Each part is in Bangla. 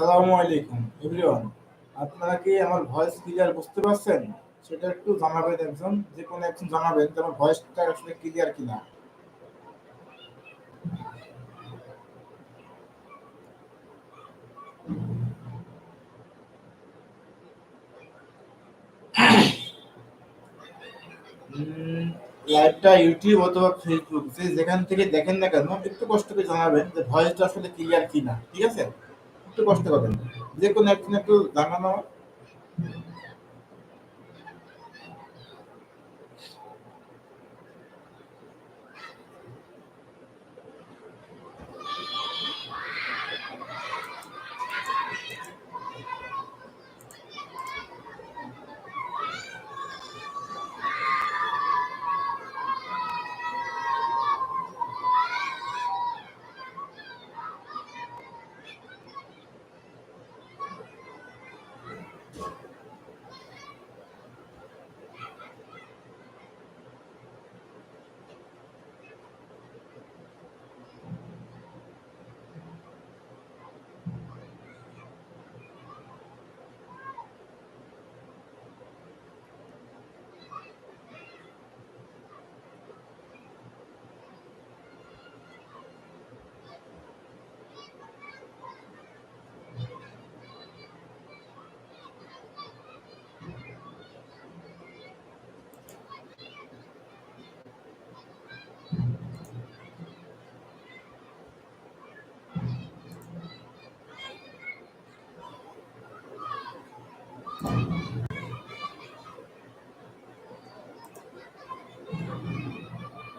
আসসালামু আলাইকুম, এভরিওয়ান। আপনারা কি আমার ভয়েস ক্লিয়ার বুঝতে পারছেন? সেটা একটু জানাবেন একজন, যে কোনো একজন জানাবেন যে আমার ভয়েসটা আসলে ক্লিয়ার কিনা। লাইভটা ইউটিউব অথবা ফেসবুক যে যেখান থেকে দেখেন না কেন, একটু কষ্ট করে জানাবেন যে ভয়েসটা আসলে ক্লিয়ার কিনা, ঠিক আছে? একটু কষ্ট করবেন। যে কোনো একদিন একটু জানানো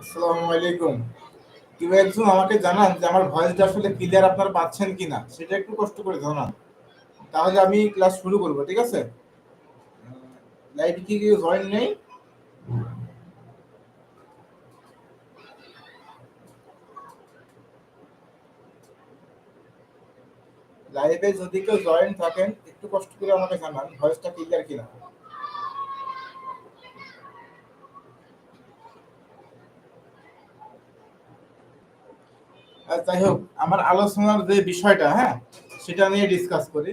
আসসালামু আলাইকুম। কেউ একজন আমাকে জানান যে আমার ভয়েসটা আসলে ক্লিয়ার আপনারা পাচ্ছেন কিনা, সেটা একটু কষ্ট করে জানান। তাহলে আমি ক্লাস শুরু করব, ঠিক আছে? কি কেউ জয়েন নেই? লাইভে যদি কেউ জয়েন থাকেন, একটু কষ্ট করে আমাকে জানান, ভয়েসটা ক্লিয়ার কিনা। যাই হোক, আমার আলোচনার যে বিষয়টা হ্যাঁ সেটা নিয়ে ডিসকাস করি।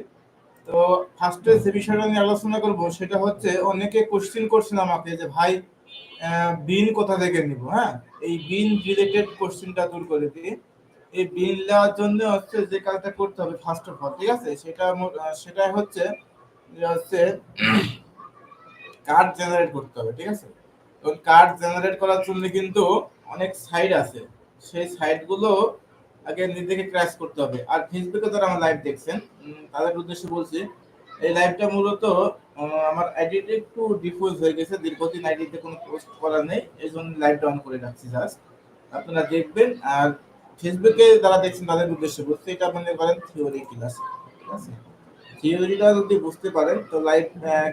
তো ফার্স্টে যে বিষয়টা নিয়ে আলোচনা করব, সেটা হচ্ছে অনেকে কোশ্চিন করছেন আমাকে যে, ভাই বিন কোথা থেকে নিব? হ্যাঁ এই বিন রিলেটেড কোশ্চিনটা দূর করে দিই। এই বিন নেওয়ার জন্য হচ্ছে যে কাজটা করতে হবে ফার্স্ট অফ অল ঠিক আছে? সেটা সেটা হচ্ছে হচ্ছে কার্ড জেনারেট করতে হবে, ঠিক আছে? কার্ড জেনারেট করার জন্য কিন্তু অনেক সাইট আছে। সেই সাইটগুলো আগে নিজেকে ক্র্যাশ করতে হবে। আর ফেসবুকে যারা আমার লাইভ দেখছেন তাদের উদ্দেশ্যে বলছি, এই লাইভটা মূলত আমার আইডিতে একটু ডিফিউজ হয়ে গেছে। দীর্ঘদিন আইডিতে কোনো পোস্ট করা নেই, এই জন্য লাইভটা অন করে রাখছি জাস্ট আপনারা দেখবেন, আর ফেসবুকে যারা দেখছেন, তাদের উদ্দেশ্যে বলছি, এটা মনে করেন থিওরি ক্লাস ঠিক আছে? থিওরিটা যদি বুঝতে পারেন, তো লাইভ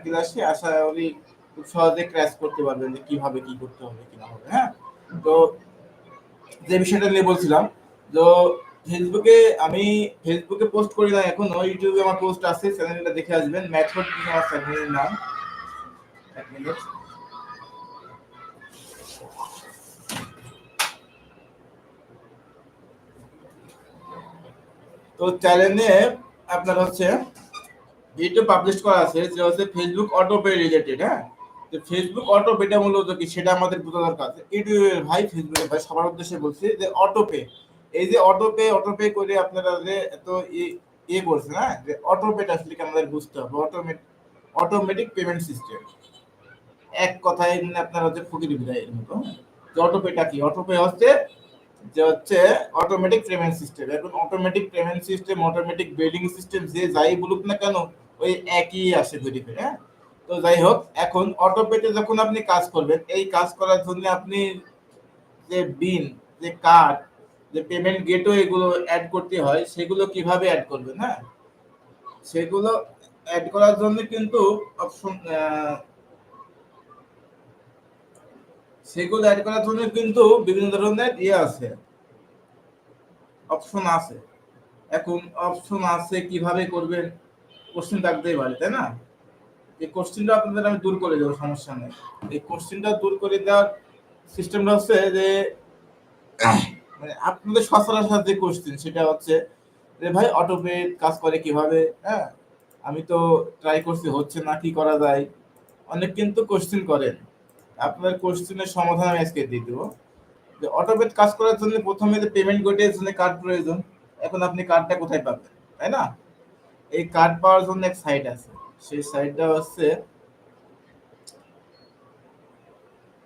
ক্লাসে আশা করি খুব সহজে ক্র্যাশ করতে পারবেন যে কীভাবে কি করতে হবে, কি না হবে হ্যাঁ? তো যে বিষয়টা নিয়ে বলছিলাম তো ফেসবুকে আমি ফেসবুকে পোস্ট করি না এখন, ইউটিউবে আমার পোস্ট আছে চ্যানেলটা দেখে আসবেন। ম্যাথড আমার চ্যানেলের নাম। এক মিনিট তো চ্যানেলে আপনার হচ্ছে ভিডিও পাবলিশ করা আছে, যে হচ্ছে ফেসবুক অটো পে রিলেটেড হ্যাঁ? তো ফেসবুক অটো পেটা মূলত কি? সেটা আমাদের বোঝা দরকার ইউটিউবের ভাই ফেসবুকের ভাই, সবার উদ্দেশ্যে বলছি যে অটো পে এই যে অটো পে অটো পে করে আপনারা যে এত ইয়ে করছেন হ্যাঁ? যে অটো পেটা আসলে আমাদের বুঝতে হবে? অটোমেটিক অটোমেটিক পেমেন্ট সিস্টেম এক কথায় মানে আপনারা হচ্ছে ফকির বিদায়ের মতো। যে অটো পেটা কি? অটো পে হচ্ছে, যে হচ্ছে অটোমেটিক পেমেন্ট সিস্টেম এখন automatic payment system automatic billing system যে যাই বলুক না কেন, ওই একই আসে ভেরিফাই হ্যাঁ? তো যাই হোক, এখন অটোপেতে যখন আপনি কাজ করবেন, এই কাজ করার জন্য আপনি যে বিন যে কার্ড যে পেমেন্ট গেটও এগুলো অ্যাড করতে হয়, সেগুলো কীভাবে অ্যাড করবেন হ্যাঁ সেগুলো অ্যাড করার জন্য কিন্তু অপশন সেগুলো অ্যাড করার জন্য কিন্তু বিভিন্ন ধরনের ইয়ে আছে। অপশন আছে। এখন অপশন আছে কীভাবে করবেন? কোশ্চেন থাকতেই পারে, তাই না? এই কোশ্চেনটা আপনাদের আমি দূর করে দেবো, সমস্যা নেই। এই কোশ্চেনটা দূর করে দেওয়ার সিস্টেমটা হচ্ছে যে মানে আপনাদের সচরাচর যে কোশ্চেন সেটা হচ্ছে, রে ভাই অটোপে কাজ করে কীভাবে? হ্যাঁ আমি তো ট্রাই করছি, হচ্ছে না, কি করা যায়? অনেক কিন্তু কোশ্চেন করেন। আপনার কোশ্চেনের সমাধান আমি আজকে দিয়ে দেবো। যে অটোপেড কাজ করার জন্য প্রথমে যে পেমেন্ট গেটের জন্য কার্ড প্রয়োজন, এখন আপনি কার্ডটা কোথায় পাবেন? তাই না? এই কার্ড পাওয়ার জন্য এক সাইট আছে। সেই সাইটটা হচ্ছে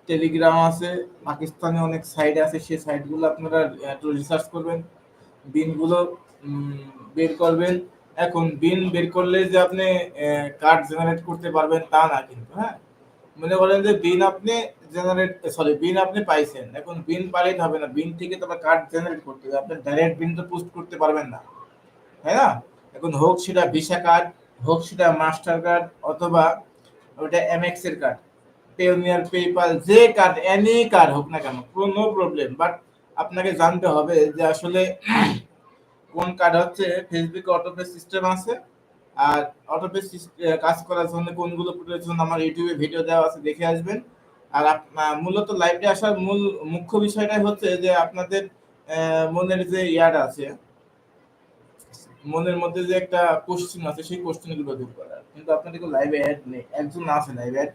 টেলিগ্রাম আছে পাকিস্তানে অনেক সাইট আছে, সেই সাইটগুলো আপনারা একটু রিসার্চ করবেন। বিনগুলো বের করবেন। এখন বিন বের করলে যে আপনি কার্ড জেনারেট করতে পারবেন তা না কিন্তু হ্যাঁ? মনে করেন যে বিন আপনি জেনারেট সরি বিন আপনি পাইছেন। এখন বিন পাইলে হবে না। বিন থেকে তো কার্ড জেনারেট করতে হবে। আপনি ডাইরেক্ট বিন তো পোস্ট করতে পারবেন না। তাই না? এখন হোক সেটা ভিসা কার্ড হোক সেটা মাস্টার কার্ড অথবা ওটা এমএক্স এর কার্ড পেওনিয়ার পেপাল যে কার্ড এনি কার্ড হোক না কেন, কোনো প্রবলেম বাট আপনাকে জানতে হবে যে আসলে কোন কার্ড হচ্ছে ফেসবুকে অটোপে সিস্টেম আছে, আর অটোপে কাজ করার জন্য কোনগুলো প্রয়োজন আমার ইউটিউবে ভিডিও দেওয়া আছে, দেখে আসবেন। আর মূলত লাইভে আসার মূল, মুখ্য বিষয়টাই হচ্ছে যে আপনাদের মনের যে ইয়াটা আছে, মনের মধ্যে যে একটা কোশ্চেন আছে, সেই কোশ্চেনগুলো দূর করার কিন্তু আপনাদের লাইভে অ্যাড নেই, একজন না আছে লাইভে অ্যাড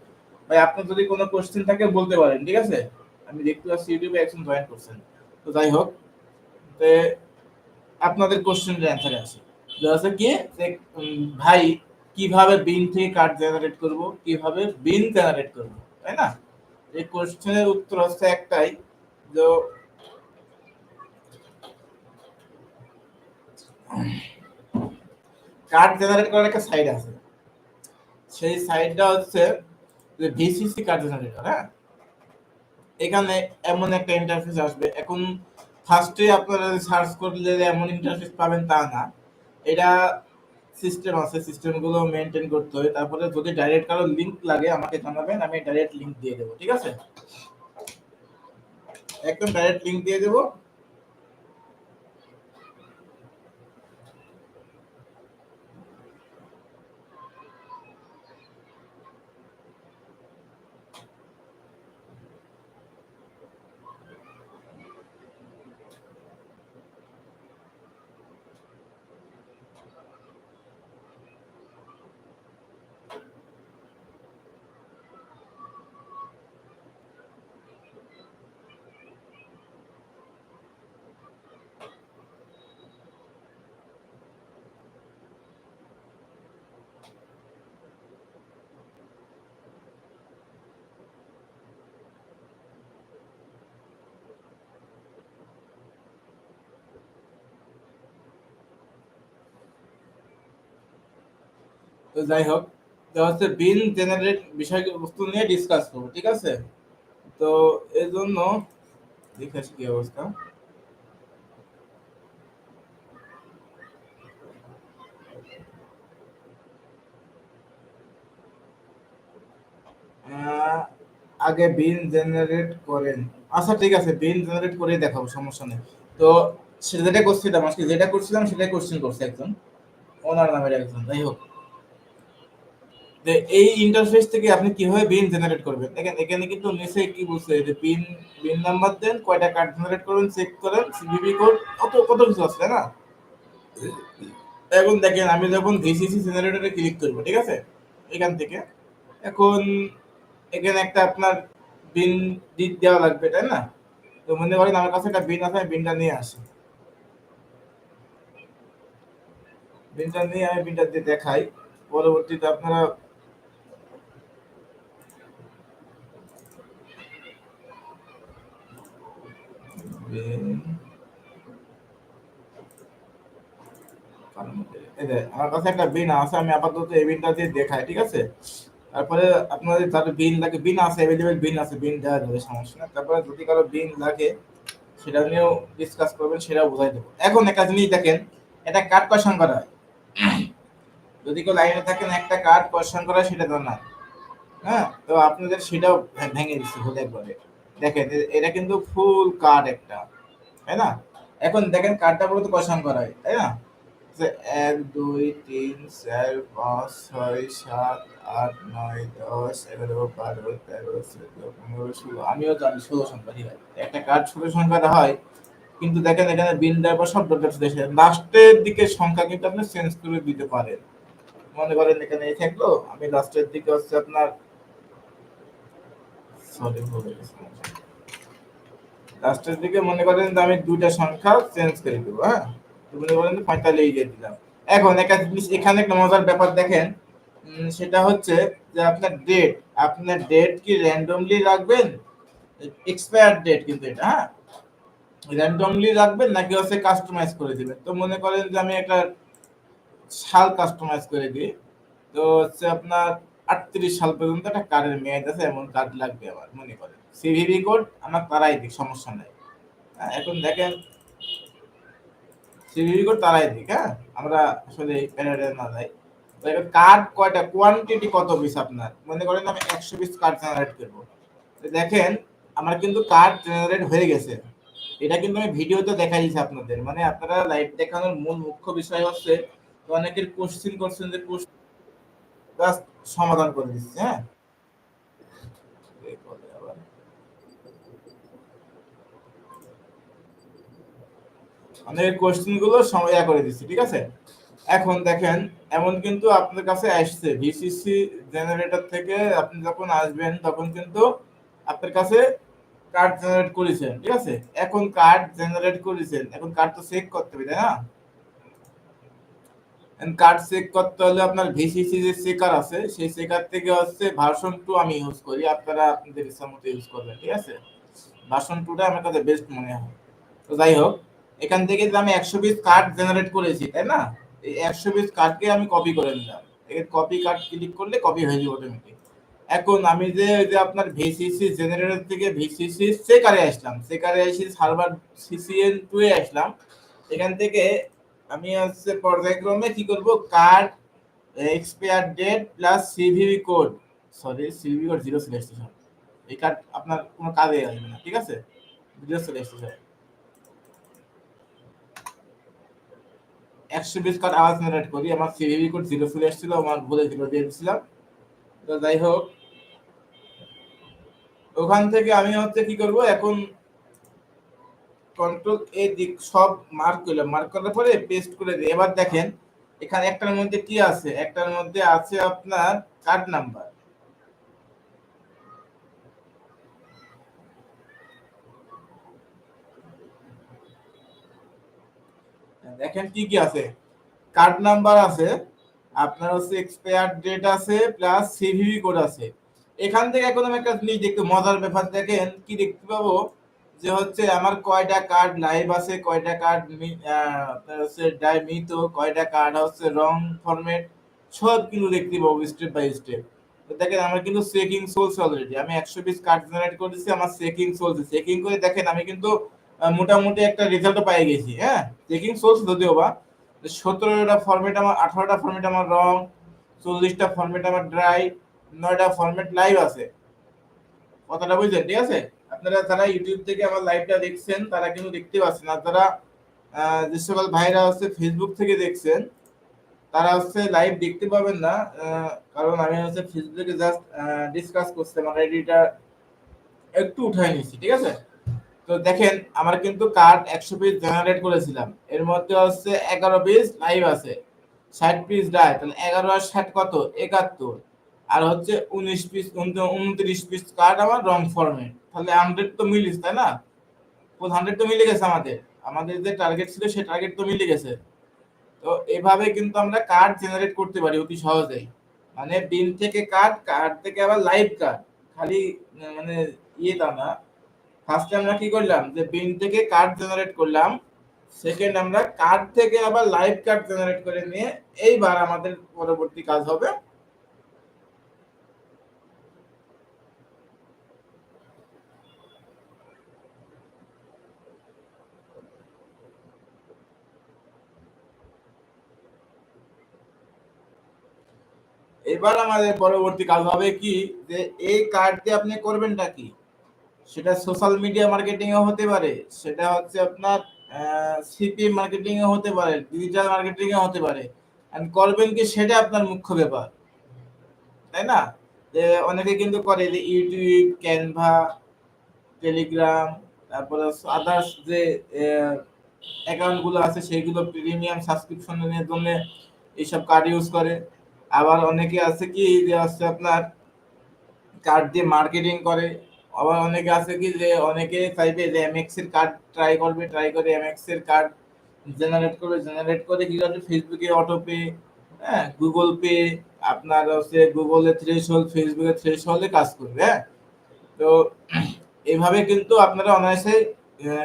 ভাই, আপনার যদি কোনো কোশ্চেন থাকে, বলতে পারেন, ঠিক আছে? আমি দেখতে পাচ্ছি ইউটিউবে একজন জয়েন করছেন। তো যাই হোক, তো আপনাদের কোশ্চেনের অ্যান্সার আছে। হচ্ছে কি? ভাই, কীভাবে বিন থেকে কার্ড জেনারেট করব? কীভাবে বিন জেনারেট করব? তাই না? এই কোশ্চেনের উত্তর হচ্ছে একটাই, যে কার্ড জেনারেট করার একটা সাইড আছে। সেই সাইটটা হচ্ছে ভিসিসি কার্ড জেনারেটর হ্যাঁ? এখানে এমন একটা ইন্টারফেস আসবে। এখন ফার্স্টে আপনারা সার্চ করলে এমন ইন্টারফেস পাবেন তা না। এটা সিস্টেম আছে সিস্টেমগুলো মেনটেন করতে হয় তারপরে যদি ডাইরেক্ট কারও লিংক লাগে, আমাকে জানাবেন, আমি ডাইরেক্ট লিংক দিয়ে দেবো, ঠিক আছে? একদম ডাইরেক্ট লিংক দিয়ে দেবো। তো যাই হোক তো হচ্ছে বিন জেনারেট বিষয়বস্তু নিয়ে ডিসকাস করব, ঠিক আছে? তো এর জন্য দেখে কি অবস্থা। আগে বিন জেনারেট করেন। আচ্ছা ঠিক আছে বিন জেনারেট করে দেখাবো, সমস্যা নেই। তো সেটা যেটা করছিলাম আজকে যেটা করছিলাম সেটাই কোশ্চেন করছে একজন। ওনার নামের একজন, যাই হোক। যে এই ইন্টারফেস থেকে আপনি কীভাবে বিন জেনারেট করবেন? দেখেন, এখানে কিন্তু নিচে কি বলছে? যে পিন পিন নাম্বার দেন, কয়টা কার্ড জেনারেট করবেন চেক করেন সিভিভি কোড কত কত কিছু আছে না? এখন দেখেন, আমি যখন ভিসিসি জেনারেটরে ক্লিক করব, ঠিক আছে? এখান থেকে। এখন এখানে একটা আপনার বিন দেওয়া লাগবে, তাই না? তো মনে করেন আমার কাছে একটা বিন আছে, আমি বিনটা নিয়ে আসি। বিনটা নিয়ে আমি বিনটা দিয়ে দেখাই। পরবর্তীতে আপনারা বিন আমার কাছে একটা বিন আছে, আমি আপাতত এই বিনটা দিয়ে দেখাই, ঠিক আছে? তারপরে আপনাদের বিন লাগে বিন আছে অ্যাভেলেবেল বিন আছে বিন দেওয়া যাবে, সমস্যা না তারপরে যদি কারও বিন লাগে, সেটা নিয়েও ডিসকাস করবেন, সেটাও বোঝাই দেবো। এখন একটা জিনিস দেখেন এটা কার্ড কয় সংখ্যার হয়। যদি কেউ লাইনে থাকেন, একটা কার্ড কয় সংখ্যার হয়, সেটা জানা হ্যাঁ? তো আপনাদের সেটাও ভেঙে দিচ্ছি হলে একবারে। দেখেন এটা কিন্তু ফুল কার্ড একটা, তাই না? এখন দেখেন কার্ডটা মূলত কয় সংখ্যার হয়, তাই না? যে এক, দুই, তিন, চার, পাঁচ, ছয়, সাত, আট, নয়, দশ, এগারো, বারো, তেরো, চোদ্দ, পনেরো, ষোলো, আমিও জানি ষোলো সংখ্যা, ঠিক আছে? একটা কার্ড ষোলো সংখ্যাটা হয়, কিন্তু দেখেন এখানে বিন ড্রাইভার সব ডট ডট দেখেন লাস্টের দিকে সংখ্যা কিন্তু আপনি চেঞ্জ করে দিতে পারেন। মনে করেন এখানে এই থাকল, আমি লাস্টের দিকে হচ্ছে আপনার সরি ভুলে লাস্টের দিকে মনে করেন যে আমি দুইটা সংখ্যা চেঞ্জ করে দেবো হ্যাঁ? তো মনে করেন পঁয়তাল্লিশ দিয়ে দিলাম। এখন একটা জিনিস, এখানে একটা মজার ব্যাপার দেখেন সেটা হচ্ছে যে আপনার ডেট আপনার ডেট কি র্যান্ডমলি রাখবেন? এক্সপায়ার ডেট কিন্তু এটা হ্যাঁ? র্যান্ডমলি রাখবেন নাকি হচ্ছে কাস্টমাইজ করে দিবেন? তো মনে করেন যে আমি একটা সাল কাস্টমাইজ করে দিই। তো হচ্ছে আপনার আটত্রিশ সাল পর্যন্ত একটা কার্ডের মেয়াদ আছে এমন কার্ড লাগবে আমার মনে করেন। সিভিভি কোড আমার তারাই দিক সমস্যা নাই। হ্যাঁ, এখন দেখেন সিভিভি কোড তারাই দিক হ্যাঁ? আমরা আসলে প্যানেলে না যাই। কার্ড কয়টা কোয়ান্টিটি কত পিস আপনার? মনে করেন আমি একশো পিস কার্ড জেনারেট করব। দেখেন আমার কিন্তু কার্ড জেনারেট হয়ে গেছে। এটা কিন্তু আমি ভিডিওতে দেখাই দিয়েছি আপনাদের। মানে আপনারা লাইভ দেখানোর মূল মুখ্য বিষয় হচ্ছে অনেকের কোশ্চিন করছেন যে জাস্ট সমাধান করে দিচ্ছি হ্যাঁ? বলে আবার। গুলো সময়া করে দিচ্ছি, ঠিক আছে? এখন দেখেন, এমন কিন্তু আপনার কাছে আসছে ভিসিসি জেনারেটর থেকে আপনি যখন আসবেন, তখন কিন্তু আপনার কাছে কার্ড জেনারেট করেছেন, ঠিক আছে? এখন কার্ড জেনারেট করেছেন, এখন কার্ড তো চেক করতে হবে, তাই না? কার্ড চেক করতে হলে আপনার ভিসিসি যে চেকার আছে, সেই চেকার থেকে হচ্ছে ভার্সন টু আমি ইউজ করি। আপনারা আপনাদের ইচ্ছা মতো ইউজ করবেন, ঠিক আছে? ভার্সন টুটা আমার কাছে বেস্ট মনে হয়। তো যাই হোক, এখান থেকে যে আমি একশো পিস কার্ড জেনারেট করেছি, তাই না? এই একশো পিস কার্ডকে আমি কপি করে নিলাম। কপি কার্ড ক্লিক করলে কপি হয়ে যাবে অটোমেটিক এখন আমি যে ওই যে আপনার ভিসিসি জেনারেটর থেকে ভিসিসি সেকারে আসলাম। সেকারে এসে সার্ভার সিসিএন টু এ আসলাম। এখান থেকে আমি হচ্ছে পর্যায়ক্রমে কি করব? Card expire date plus CVV code sorry CVV code zero এসেছে এই কার্ড আপনার কোনো কাজে আসবে না, ঠিক আছে? জিরো এসেছে একশো বিশ কার্ড আওয়াজ জেনারেট করি। আমার সিভিভি কোড জিরো চলে এসেছিল, আমার ভুলে জিরো দিয়ে দিয়েছিলাম। তো যাই হোক, ওখান থেকে আমি হচ্ছে কি করব? এখন কন্ট্রোল এ দিক সব মার্ক করলাম মার্ক করার পরে পেস্ট করে দিই এবার দেখেন, এখানে একটার মধ্যে কি আছে? একটার মধ্যে আছে আপনার কার্ড নাম্বার দেখেন কি কি আছে? কার্ড নাম্বার আছে, আপনার হচ্ছে এক্সপায়ার ডেট আছে প্লাস সিভিভি কোড আছে। এখান থেকে এখন আমি একটা জিনিস দেখতে, মজার ব্যাপার দেখেন, কি দেখতে পাবো? যে হচ্ছে আমার কয়টা কার্ড লাইভ আছে, কয়টা কার্ড হচ্ছে ডাইমিত কয়টা কার্ড হচ্ছে রং ফরম্যাট কিন্তু দেখতে পাবো স্টেপ বাই স্টেপ দেখেন আমার কিন্তু চেকিং চলছে অলরেডি আমি একশো পিস কার্ড জেনারেট করেছি আমার চেকিং চলছে। চেকিং করে দেখেন আমি কিন্তু মোটামুটি একটা রেজাল্টও পাই গেছি হ্যাঁ? চেকিং চলছে যদিও বা। সতেরোটা ফরম্যাট আমার, আঠারোটা ফরম্যাট আমার রং, চল্লিশটা ফরম্যাট আমার ড্রাই নয়টা ফরম্যাট লাইভ আছে। কথাটা বুঝলেন, ঠিক আছে? আপনারা যারা ইউটিউব থেকে আমার লাইভটা দেখছেন, তারা কিন্তু দেখতে পাচ্ছেন। আর যারা যে সকল ভাইরা হচ্ছে ফেসবুক থেকে দেখছেন, তারা হচ্ছে লাইভ দেখতে পাবেন না কারণ আমি হচ্ছে ফেসবুকে জাস্ট ডিসকাস করছি, আমার আইডিটা একটু উঠাই নিয়েছি, ঠিক আছে? তো দেখেন, আমার কিন্তু কার্ড একশো পিস জেনারেট করেছিলাম। এর মধ্যে হচ্ছে এগারো পিস লাইভ আছে। ষাট পিস ডাই তাহলে এগারো আর ষাট কত? একাত্তর। আর হচ্ছে উনিশ পিস উনত্রিশ পিস কার্ড আমার রং ফর্মে তাহলে হান্ড্রেড তো মিলিস, তাই না? হান্ড্রেড তো মিলে গেছে আমাদের। আমাদের যে টার্গেট ছিল, সেই টার্গেট তো মিলে গেছে। তো এভাবে কিন্তু আমরা কার্ড জেনারেট করতে পারি অতি সহজেই। মানে বিল থেকে কার্ড কার্ড থেকে আবার লাইভ কার্ড খালি মানে ইয়ে তা না। ফার্স্টে আমরা কি করলাম? যে বিল থেকে কার্ড জেনারেট করলাম। সেকেন্ড আমরা কার্ড থেকে আবার লাইভ কার্ড জেনারেট করে নিয়ে এইবার আমাদের পরবর্তী কাজ হবে। এবার আমাদের পরবর্তী কাজ হবে কি যে এই কার্ড দিয়ে আপনি করবেনটা কি? সেটা সোশ্যাল মিডিয়া মার্কেটিং এ হতে পারে, সেটা হচ্ছে আপনার সিপি মার্কেটিং এ হতে পারে ডিজিটাল মার্কেটিং এ হতে পারে। And করবেন কি সেটা আপনার মুখ্য ব্যাপার। তাই না? যে অনেকে কিন্তু করে যে ইউটিউব, ক্যানভা, টেলিগ্রাম, তারপরে আদার্স যে অ্যাকাউন্টগুলো আছে সেইগুলো প্রিমিয়াম সাবস্ক্রিপশনের জন্য এইসব কার্ড ইউজ করে। আবার অনেকে আছে কি যে হচ্ছে আপনার কার্ড দিয়ে মার্কেটিং করে, আবার অনেকে আছে কি যে অনেকে চাইবে যে এমএক্স এর কার্ড ট্রাই করবে ট্রাই করে এমএক্স এর কার্ড জেনারেট করবে জেনারেট করে কি করবে? ফেসবুকে অটো পে হ্যাঁ গুগল পে আপনার হচ্ছে গুগলের থ্রেশ হোল ফেসবুকের থ্রেশ হলে কাজ করবে হ্যাঁ? তো এইভাবে কিন্তু আপনারা অনায়াসে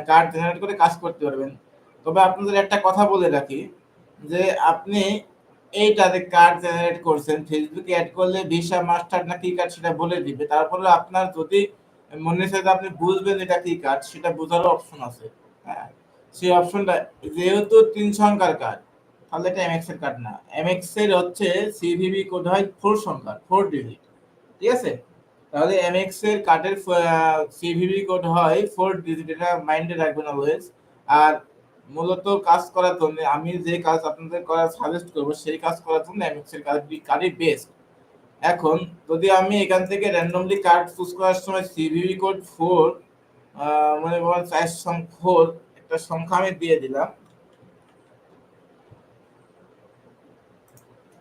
কার্ড জেনারেট করে কাজ করতে পারবেন। তবে আপনাদের একটা কথা বলে রাখি যে আপনি এইটাতে কার্ড জেনারেট করছেন, ফেসবুকে অ্যাড করলে ভিসা, মাস্টার না কি কার্ড সেটা বলে দিবে। তারপরে আপনার যদি, মনে হচ্ছে যে আপনি বুঝবেন এটা কি কার্ড, সেটা বোঝারও অপশন আছে। হ্যাঁ সেই অপশনটা যেহেতু তিন সংখ্যার কার্ড, তাহলে এটা এমএক্স এর কার্ড না। এমএক্স এর হচ্ছে সিভিভি কোড হয় ফোর সংখ্যার ফোর ডিজিট ঠিক আছে? তাহলে এমএক্স এর কার্ডের সিভিভি কোড হয় ফোর ডিজিট এটা মাইন্ডে রাখবেন অলওয়েজ আর মূলত কাজ করার জন্য আমি যে কাজ আপনাদের করার সাজেস্ট করব, সেই কাজ করার জন্য এমএক্স এর কার্ড কার্ডই বেস্ট এখন যদি আমি এখান থেকে র্যান্ডমলি কার্ড চুজ করার সময় সিভিভি কোড ফোর মনে করেন চার সংখ্যা ফোর একটা সংখ্যা আমি দিয়ে দিলাম।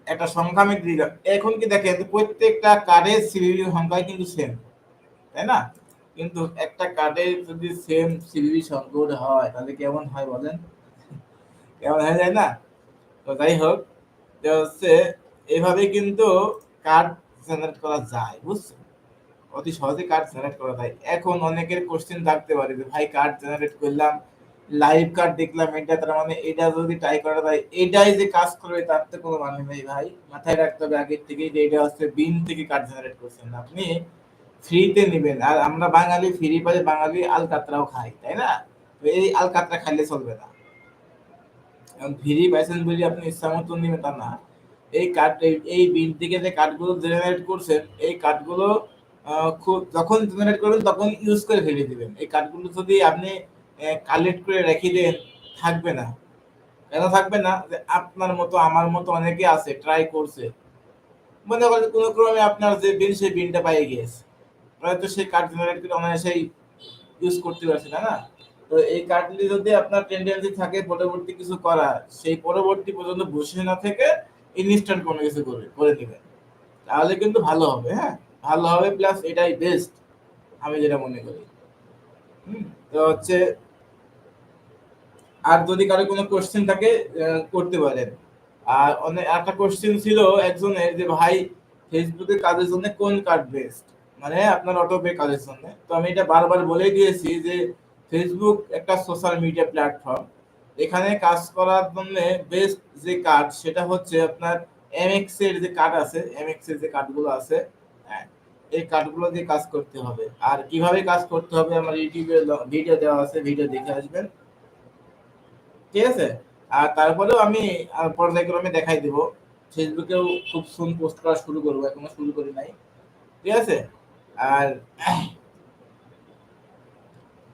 একটা সংখ্যা আমি দিলাম। এখন কি দেখেন, প্রত্যেকটা কার্ডের সিভিভি সংখ্যা কিন্তু সেম তাই না? কিন্তু একটা কার্ডে যদি সেম সিভিভি সংখ্যা হয়, তাহলে কেমন হয় বলেন? কেমন হয়ে যায় না? তো যাই হোক হচ্ছে এভাবে কিন্তু কার্ড জেনারেট করা যায়, বুঝছেন? অতি সহজে কার্ড জেনারেট করা যায়। এখন অনেকের কোশ্চেন থাকতে পারে যে, ভাই কার্ড জেনারেট করলাম লাইভ কার্ড দেখলাম, এটা তার মানে এটা যদি ট্রাই করা যায়, এটাই যে কাজ করবে, তার তো কোনো মানে নেই ভাই। মাথায় রাখতে হবে আগের থেকে যে এটা হচ্ছে বিন থেকে কার্ড জেনারেট করছেন আপনি। ফ্রিতে নেবেন। আর আমরা বাঙালি, ফ্রি পাই বাঙালি আলকাতরাও খাই, তাই না? তো এই আলকাতরা খাইলে চলবে না। ফ্রি পাইছেন বলে আপনি ইচ্ছা মতো নেবেন তা না। এই কার্ড এই বিল থেকে যে কার্ডগুলো জেনারেট করছেন, এই কার্ডগুলো খুব, যখন জেনারেট করবেন তখন ইউজ করে ফেলে দিবেন। এই কার্ডগুলো যদি আপনি কালেক্ট করে রেখে দেন, থাকবে না। কেন থাকবে না? যে আপনার মতো, আমার মতো অনেকে আছে ট্রাই করছে। মনে করেন কোনো ক্রমে আপনার যে বিন সেই বিলটা পাইয়ে গিয়েছে। হয়তো সেই কার্ড জেনারেট করে অনায়াসেই ইউজ করতে পারছে না না? তো এই কার্ডটি যদি আপনার টেন্ডেন্সি থাকে, পরবর্তী কিছু করা সেই পরবর্তী পর্যন্ত বসে না থেকে ইনস্ট্যান্ট কোনো কিছু করে করে দিবেন তাহলে কিন্তু ভালো হবে হ্যাঁ? ভালো হবে প্লাস এটাই বেস্ট আমি যেটা মনে করি। তো হচ্ছে আর যদি কারও কোনো কোশ্চেন থাকে করতে পারেন। আর অনেক একটা কোশ্চেন ছিল একজনের যে, ভাই ফেসবুকে কাজের জন্য কোন কার্ড বেস্ট মানে আপনার অটো পে কাজের জন্য। তো আমি এটা বারবার বলে দিয়েছি যে ফেসবুক একটা সোশ্যাল মিডিয়া প্ল্যাটফর্ম এখানে কাজ করার জন্য বেস্ট যে কার্ড সেটা হচ্ছে আপনার এমএক্স এর যে কার্ড আছে এমএক্স এর যে কার্ডগুলো আছে হ্যাঁ এই কার্ডগুলো দিয়ে কাজ করতে হবে। আর কীভাবে কাজ করতে হবে আমার ইউটিউবে ভিডিও দেওয়া আছে ভিডিও দেখে আসবেন। ঠিক আছে? আর তারপরেও আমি পর্যায়ক্রমে দেখাই দিব। ফেসবুকেও খুব সুন পোস্ট করা শুরু করব, এখনও শুরু করি নাই। ঠিক আছে? আর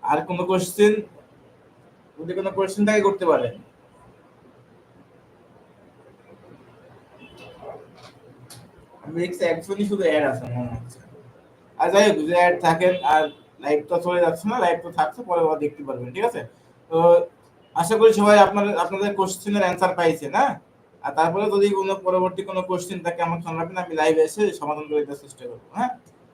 আর কোনো কোশ্চেন যদি কোনো কোশ্চেন থাকে, করতে পারেন শুধু অ্যাড আছে, মনে হচ্ছে। আর যাই হোক, যদি অ্যাড থাকেন আর লাইভ তো চলে যাচ্ছে না লাইভ তো থাকছে, পরে দেখতে পারবেন, ঠিক আছে? তো আশা করি সবাই আপনাদের আপনাদের কোশ্চেনের অ্যান্সার পাইছে না আর তারপরে যদি কোনো পরবর্তী কোনো কোশ্চেন থাকে, আমাকে জানাবেন, আমি লাইভে এসে সমাধান করে দেওয়ার চেষ্টা করব হ্যাঁ?